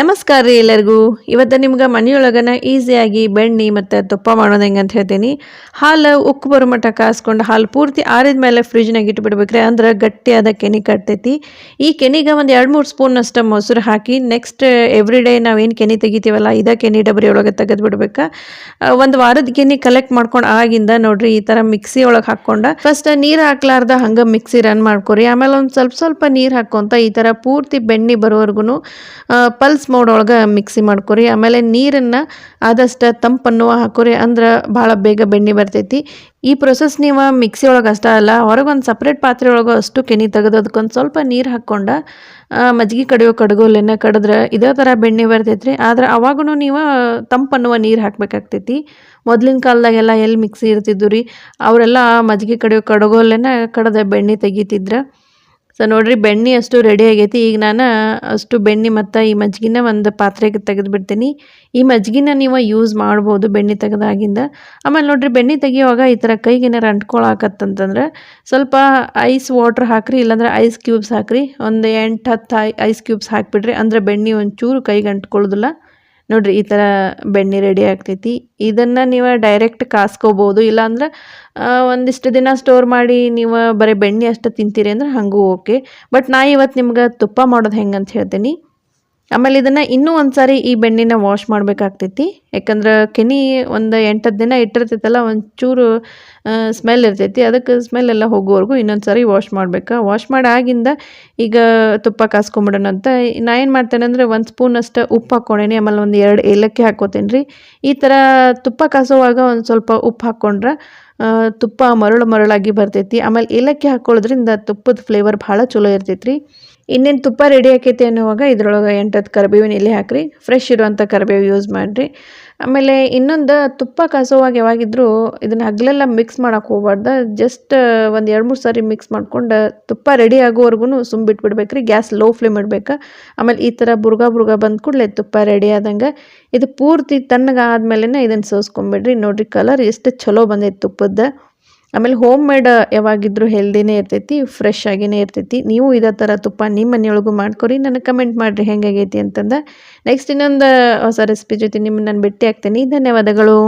ನಮಸ್ಕಾರ ರೀ ಎಲ್ಲರಿಗೂ. ಇವತ್ತು ನಿಮ್ಗೆ ಮನೆಯೊಳಗನ ಈಸಿಯಾಗಿ ಬೆಣ್ಣೆ ಮತ್ತು ತುಪ್ಪ ಮಾಡೋದು ಹೆಂಗೆ ಅಂತ ಹೇಳ್ತೀನಿ. ಹಾಲು ಉಕ್ಕು ಬರೋ ಮಟ್ಟ ಕಾಸ್ಕೊಂಡು ಹಾಲು ಪೂರ್ತಿ ಆರಿದ ಮೇಲೆ ಫ್ರಿಜ್ನಾಗ ಇಟ್ಬಿಡ್ಬೇಕ್ರಿ ಅಂದ್ರೆ ಗಟ್ಟಿಯಾದ ಕೆನೆ ಕಟ್ತೈತಿ. ಈ ಕೆನಿಗೆ ಒಂದು ಎರಡು ಮೂರು ಸ್ಪೂನ್ ಅಷ್ಟು ಮೊಸರು ಹಾಕಿ ನೆಕ್ಸ್ಟ್ ಎವ್ರಿ ಡೇ ನಾವೇನು ಕೆನೆ ತೆಗಿತೀವಲ್ಲ, ಇದೇ ಕೆನೆ ಡಬರಿ ಒಳಗೆ ತೆಗೆದು ಬಿಡ್ಬೇಕು. ಒಂದು ವಾರದ ಕೆನೆ ಕಲೆಕ್ಟ್ ಮಾಡ್ಕೊಂಡು ಆಗಿಂದ ನೋಡ್ರಿ ಈ ಥರ ಮಿಕ್ಸಿ ಒಳಗೆ ಹಾಕ್ಕೊಂಡು. ಫಸ್ಟ್ ನೀರು ಹಾಕ್ಲಾರ್ದ ಹಂಗೆ ಮಿಕ್ಸಿ ರನ್ ಮಾಡ್ಕೊರಿ. ಆಮೇಲೆ ಒಂದು ಸ್ವಲ್ಪ ಸ್ವಲ್ಪ ನೀರು ಹಾಕ್ಕೊಂತ ಈ ಥರ ಪೂರ್ತಿ ಬೆಣ್ಣೆ ಬರೋವರೆಗೂ ಪಲ್ಸ್ ಮೋಡ್ ಒಳಗೆ ಮಿಕ್ಸಿ ಮಾಡ್ಕೊರಿ. ಆಮೇಲೆ ನೀರನ್ನು ಆದಷ್ಟು ತಂಪನ್ನು ಹಾಕೋರಿ. ಅಂದ್ರೆ ಭಾಳ ಬೇಗ ಬೆಣ್ಣೆ ಬರ್ತೈತಿ. ಈ ಪ್ರೊಸೆಸ್ ನೀವು ಮಿಕ್ಸಿ ಒಳಗೆ ಅಷ್ಟೇ ಅಲ್ಲ ಹೊರಗೆ ಒಂದು ಸಪ್ರೇಟ್ ಪಾತ್ರೆ ಒಳಗೆ ಅಷ್ಟು ಕೆನೆ ತೆಗೆದು ಅದಕ್ಕೊಂದು ಸ್ವಲ್ಪ ನೀರು ಹಾಕ್ಕೊಂಡು ಮಜ್ಜಿಗೆ ಕಡಿಯೋ ಕಡ್ಗೋಲೆನ ಕಡಿದ್ರೆ ಇದೇ ಥರ ಬೆಣ್ಣೆ ಬರ್ತೈತ್ರಿ. ಆದ್ರೆ ಅವಾಗೂ ನೀವು ತಂಪನ್ನುವ ನೀರು ಹಾಕಬೇಕಾಗ್ತೈತಿ. ಮೊದಲಿನ ಕಾಲದಾಗೆಲ್ಲ ಎಲ್ಲಿ ಮಿಕ್ಸಿ ಇರ್ತಿದ್ದು ರೀ ಅವರೆಲ್ಲ ಮಜ್ಜಿಗೆ ಕಡಿಯೋ ಕಡಗೋಲೆನ ಕಡ್ದ ಬೆಣ್ಣೆ ತೆಗಿತಿದ್ರು. ಸೊ ನೋಡ್ರಿ, ಬೆಣ್ಣೆ ಅಷ್ಟು ರೆಡಿ ಆಗೈತಿ. ಈಗ ನಾನು ಅಷ್ಟು ಬೆಣ್ಣೆ ಮತ್ತು ಈ ಮಜ್ಜಿಗೆನ ಒಂದು ಪಾತ್ರೆಗೆ ತೆಗೆದುಬಿಡ್ತೀನಿ. ಈ ಮಜ್ಜಿಗೆನ ನೀವು ಯೂಸ್ ಮಾಡ್ಬೋದು ಬೆಣ್ಣೆ ತೆಗೆದಾಗಿಂದ. ಆಮೇಲೆ ನೋಡ್ರಿ, ಬೆಣ್ಣೆ ತೆಗಿಯುವಾಗ ಈ ಥರ ಕೈಗೆ ಏನಾರು ಅಂಟ್ಕೊಳಕತ್ತಂತಂದ್ರೆ ಸ್ವಲ್ಪ ಐಸ್ ವಾಟ್ರ್ ಹಾಕ್ರಿ, ಇಲ್ಲಾಂದ್ರೆ ಐಸ್ ಕ್ಯೂಬ್ಸ್ ಹಾಕ್ರಿ. ಒಂದು ಎಂಟು ಹತ್ತು ಐಸ್ ಕ್ಯೂಬ್ಸ್ ಹಾಕಿಬಿಡ್ರಿ. ಅಂದ್ರೆ ಬೆಣ್ಣೆ ಒಂಚೂರು ಕೈಗೆ ಅಂಟ್ಕೊಳ್ಳೋದಿಲ್ಲ. ನೋಡ್ರಿ, ಈ ಥರ ಬೆಣ್ಣೆ ರೆಡಿ ಆಗ್ತೈತಿ. ಇದನ್ನು ನೀವು ಡೈರೆಕ್ಟ್ ಕಾಸ್ಕೋಬೋದು, ಇಲ್ಲಾಂದ್ರೆ ಒಂದಿಷ್ಟು ದಿನ ಸ್ಟೋರ್ ಮಾಡಿ ನೀವು ಬರೀ ಬೆಣ್ಣೆ ಅಷ್ಟು ತಿಂತೀರಿ ಅಂದ್ರೆ ಹಂಗೂ ಓಕೆ ಬಟ್ ನಾ ಇವತ್ತು ನಿಮ್ಗೆ ತುಪ್ಪ ಮಾಡೋದು ಹೆಂಗೆ ಅಂತ ಹೇಳ್ತೀನಿ. ಆಮೇಲೆ ಇದನ್ನು ಇನ್ನೂ ಒಂದು ಸಾರಿ ಈ ಬೆಣ್ಣೆನ ವಾಶ್ ಮಾಡಬೇಕಾಗ್ತೈತಿ. ಯಾಕಂದ್ರೆ ಕೆನಿ ಒಂದು ಎಂಟತ್ತು ದಿನ ಇಟ್ಟಿರ್ತೈತಲ್ಲ, ಒಂಚೂರು ಸ್ಮೆಲ್ ಇರ್ತೈತಿ. ಅದಕ್ಕೆ ಸ್ಮೆಲ್ ಎಲ್ಲ ಹೋಗೋವರೆಗೂ ಇನ್ನೊಂದು ಸಾರಿ ವಾಶ್ ಮಾಡ್ಬೇಕು? ವಾಶ್ ಮಾಡಿ ಆಗಿಂದ ಈಗ ತುಪ್ಪ ಕಾಸ್ಕೊಂಬಿಡೋಣ ಅಂತ ನಾ ಏನು ಮಾಡ್ತೇನೆ ಅಂದರೆ ಒಂದು ಸ್ಪೂನ್ ಅಷ್ಟು ಉಪ್ಪು ಹಾಕ್ಕೊಂಡೇನಿ. ಆಮೇಲೆ ಒಂದು ಎರಡು ಏಲಕ್ಕಿ ಹಾಕ್ಕೋತೇನೆ ರೀ ಈ ಥರ ತುಪ್ಪ ಕಾಸೋವಾಗ ಒಂದು ಸ್ವಲ್ಪ ಉಪ್ಪು ಹಾಕ್ಕೊಂಡ್ರೆ ತುಪ್ಪ ಮರಳು ಮರಳಾಗಿ ಬರ್ತೈತಿ. ಆಮೇಲೆ ಏಲಕ್ಕಿ ಹಾಕ್ಕೊಳ್ಳೋದ್ರಿಂದ ತುಪ್ಪದ ಫ್ಲೇವರ್ ಭಾಳ ಚಲೋ ಇರ್ತೈತಿ ರೀ ಇನ್ನೇನು ತುಪ್ಪ ರೆಡಿ ಆಕೈತಿ ಅನ್ನುವಾಗ ಇದ್ರೊಳಗೆ ಎಂಟತ್ತು ಕರಿಬೇವಿನ ಎಲೆ ಹಾಕಿರಿ. ಫ್ರೆಶ್ ಇರುವಂಥ ಕರಿಬೇವು ಯೂಸ್ ಮಾಡಿರಿ. ಆಮೇಲೆ ಇನ್ನೊಂದು ತುಪ್ಪ ಕಾಸೋವಾಗ ಯಾವಾಗಿದ್ದರೂ ಇದನ್ನು ಹಗಲೆಲ್ಲ ಮಿಕ್ಸ್ ಮಾಡೋಕೆ ಹೋಗ್ಬಾರ್ದು. ಜಸ್ಟ್ ಒಂದು ಎರಡು ಮೂರು ಸಾರಿ ಮಿಕ್ಸ್ ಮಾಡ್ಕೊಂಡು ತುಪ್ಪ ರೆಡಿ ಆಗೋವರೆಗೂ ಸುಮ್ಮ ಬಿಟ್ಬಿಡ್ಬೇಕು ರೀ ಗ್ಯಾಸ್ ಲೋ ಫ್ಲೇಮ್ ಇಡಬೇಕು. ಆಮೇಲೆ ಈ ಥರ ಬುರ್ಗಾ ಬುರ್ಗಾ ಬಂದ ಕೂಡಲೇ ತುಪ್ಪ ರೆಡಿ ಆದಂಗೆ ಇದು ಪೂರ್ತಿ ತಣ್ಣಗಾದ್ಮೇಲೆ ಇದನ್ನು ಸೋಸ್ಕೊಂಬಿಡ್ರಿ. ನೋಡಿರಿ ಕಲರ್ ಎಷ್ಟು ಚಲೋ ಬಂದೈತೆ ತುಪ್ಪದ ಆಮೇಲೆ ಹೋಮ್ ಮೇಡ್ ಯಾವಾಗಿದ್ರೂ ಹೆಲ್ದಿನೇ ಇರ್ತೈತಿ ಫ್ರೆಶ್ ಆಗಿನೇ ಇರ್ತೈತಿ. ನೀವು ಇದೇ ಥರ ತುಪ್ಪ ನಿಮ್ಮ ಮನೆಯೊಳಗೂ ಮಾಡ್ಕೊರಿ. ನನಗೆ ಕಮೆಂಟ್ ಮಾಡಿರಿ ಹೆಂಗಾಗೈತಿ ಅಂತಂದ. ನೆಕ್ಸ್ಟ್ ಇನ್ನೊಂದು ಹೊಸ ರೆಸಿಪಿ ಜೊತೆ ನಿಮ್ಮನ್ನು ನಾನು ಭೇಟಿ ಆಗ್ತೀನಿ. ಧನ್ಯವಾದಗಳು.